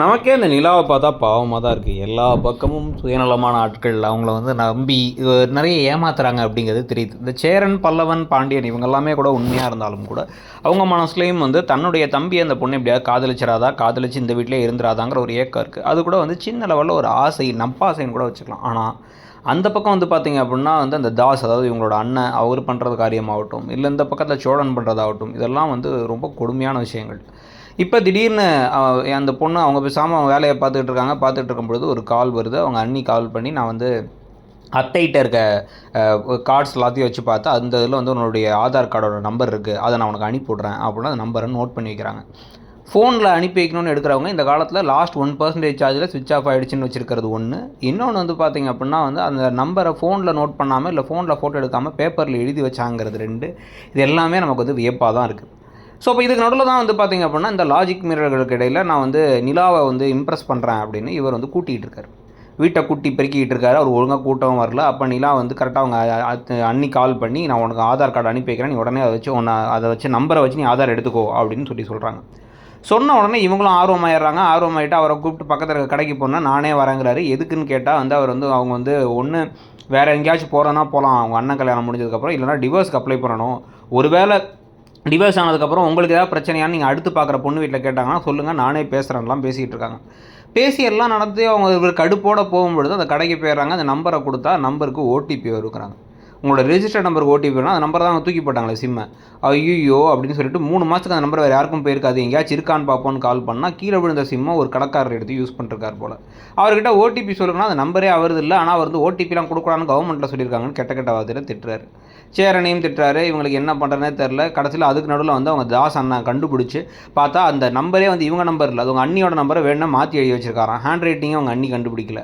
நமக்கே அந்த நிலாவை பார்த்தா பாவமாக தான் இருக்குது எல்லா பக்கமும் சுயநலமான ஆட்கள் அவங்கள வந்து நம்பி நிறைய ஏமாத்துறாங்க அப்படிங்கிறது தெரியுது. இந்த சேரன் பல்லவன் பாண்டியன் இவங்க எல்லாமே கூட உண்மையாக இருந்தாலும் கூட அவங்க மனசுலேயும் வந்து தன்னுடைய தம்பி அந்த பொண்ணு எப்படியாவது காதலிச்சிடாதா காதலிச்சு இந்த வீட்டிலே இருந்துராதாங்கிற ஒரு ஏக்கம் இருக்குது அது கூட வந்து சின்ன லெவலில் ஒரு ஆசை நப்பாசைன்னு கூட வச்சுக்கலாம். ஆனால் அந்த பக்கம் வந்து பார்த்தீங்க அப்படின்னா வந்து அந்த தாஸ் அதாவது இவங்களோட அண்ணன் அவர் பண்ணுறது காரியமாகட்டும் இல்லை இந்த பக்கத்தில் சோழன் பண்ணுறதாகட்டும் இதெல்லாம் வந்து ரொம்ப கொடுமையான விஷயங்கள். இப்போ திடீர்னு அந்த பொண்ணு அவங்க பேசாமல் அவங்க வேலையை பார்த்துட்டு இருக்காங்க. பார்த்துட்டு இருக்கும் பொழுது ஒரு கால் வருது. அவங்க அண்ணி கால் பண்ணி நான் வந்து அத்தைகிட்ட இருக்க கார்ட்ஸ் எல்லாத்தையும் வச்சு பார்த்தா அந்த இதில் வந்து உன்னுடைய ஆதார் கார்டோட நம்பர் இருக்குது அதை நான் உனக்கு அனுப்பி விட்றேன் அப்படின்னா அந்த நம்பரை நோட் பண்ணி வைக்கிறாங்க. ஃபோனில் அனுப்பி வைக்கணும்னு எடுக்கிறவங்க இந்த காலத்தில் லாஸ்ட் ஒன் பர்சன்டேஜ் சார்ஜில் சுவிச் ஆஃப் ஆகிடுச்சின்னு வச்சுருக்கிறது ஒன்று இன்னொன்று வந்து பார்த்தீங்க அப்படின்னா வந்து அந்த நம்பரை ஃபோனில் நோட் பண்ணாமல் இல்லை ஃபோனில் ஃபோட்டோ எடுக்காமல் பேப்பரில் எழுதி வச்சாங்கிறது ரெண்டு. இது எல்லாமே நமக்கு வந்து வியப்பாக தான் இருக்குது ஸோ இப்போ இதுக்கு நடுவில் தான் வந்து பார்த்தீங்க அப்படின்னா இந்த லாஜிக் மிரர்களுக்கு இடையில் நான் வந்து நிலாவை வந்து இம்ப்ரெஸ் பண்ணுறேன் அப்படின்னு இவர் வந்து கூட்டிகிட்டு இருக்காரு. வீட்டை கூட்டி பெருக்கிட்டு இருக்காரு. அவர் ஒழுங்காக கூட்டவும் வரல. அப்போ நிலா வந்து கரெக்டாக அவங்க அ- கால் பண்ணி நான் உனக்கு ஆதார் கார்டு அனுப்பி வைக்கிறேன். நீ உடனே அதை வச்சு உன்னை அதை வச்சு நம்பரை வச்சு நீ ஆதார் எடுத்துக்கோ அப்படின்னு சொல்லி சொல்கிறாங்க சொன்ன உடனே இவங்களும் ஆர்வமாயிடுறாங்க. ஆர்வமாயிட்டு அவரை கூப்பிட்டு பக்கத்தில் இருக்க கடைக்கு போனால் நானே வரேங்கிறாரு. எதுக்குன்னு கேட்டால் வந்து அவர் வந்து அவங்க வந்து ஒன்று வேறு எங்கேயாச்சும் போகிறோன்னா போகலாம் அவங்க அண்ணன் கல்யாணம் முடிஞ்சதுக்கப்புறம் இல்லைனா டிவோர்ஸ்க்கு அப்ளை பண்ணணும். ஒருவேளை டிவோர்ஸ் ஆனதுக்கப்புறம் உங்களுக்கு ஏதாவது பிரச்சனையான்னு நீங்கள் அடுத்து பார்க்குற பொண்ணு வீட்டில் கேட்டாங்கன்னா சொல்லுங்கள் நானே பேசுகிறேன்லாம் பேசிகிட்டு இருக்காங்க. பேசி எல்லாம் நடத்தி அவங்க இவர் கடுப்போட போகும்பொழுது அந்த கடைக்கு போயிடுறாங்க அந்த நம்பரை கொடுத்தா நம்பருக்கு ஓடிபி வருக்கிறாங்க உங்களோட ரெஜிஸ்டர் நம்பருக்கு ஓடிபி வேணும் அந்த நம்பர் தான் அவங்க தூக்கி போட்டாங்களே சிம்மை ஐயோ அப்படின்னு சொல்லிட்டு மூணு மாதத்துக்கு அந்த நம்பர் வேறு யாருக்கும் போயிருக்காது. எங்கேயாச்சும் இருக்கான்னு பார்ப்போன்னு கால் பண்ணால் கீழே விழுந்த சிம்மை ஒரு கடைக்காரர் எடுத்து யூஸ் பண்ணிருக்கார் போல். அவர்கிட்ட ஓடிபி சொல்லுங்கன்னா அந்த நம்பரே அவருது இல்லை. ஆனால் அவர் வந்து ஓடிபிலாம் கொடுக்கூடாதுன்னு கவர்மெண்ட்டில் சொல்லியிருக்காங்கன்னு கெட்ட கெட்ட வார்த்தையில் திட்டுறாரு. சேரனையும் திட்டுறாரு. இவங்களுக்கு என்ன பண்ணுறதுனே தெரில கடைசியில் அதுக்கு நடுவில் வந்து அவங்க தாஸ் அண்ணா கண்டுபிடிச்சி பார்த்தா அந்த நம்பரே வந்து இவங்க நம்பர் இல்லை. அது உங்கள் அண்ணியோட நம்பரை வேணும்னா மாற்றி எழுதி வச்சிருக்காராம். ஹேண்ட் ரைட்டிங்கும் அவங்க அண்ணி கண்டுபிடிக்கல.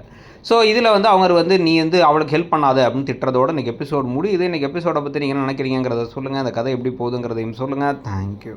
ஸோ இதில் வந்து அவர் வந்து நீ வந்து அவளுக்கு ஹெல்ப் பண்ணாத அப்படின்னு திட்டுறதோட இன்றைக்கி எபிசோட் முடியுது. இன்றைக்கி எபிசோடை பற்றி நீங்கள் என்ன நினைக்கிறீங்கிறத சொல்லுங்கள் அந்த கதை எப்படி போகுதுங்கிறதையும் சொல்லுங்கள் தேங்க்யூ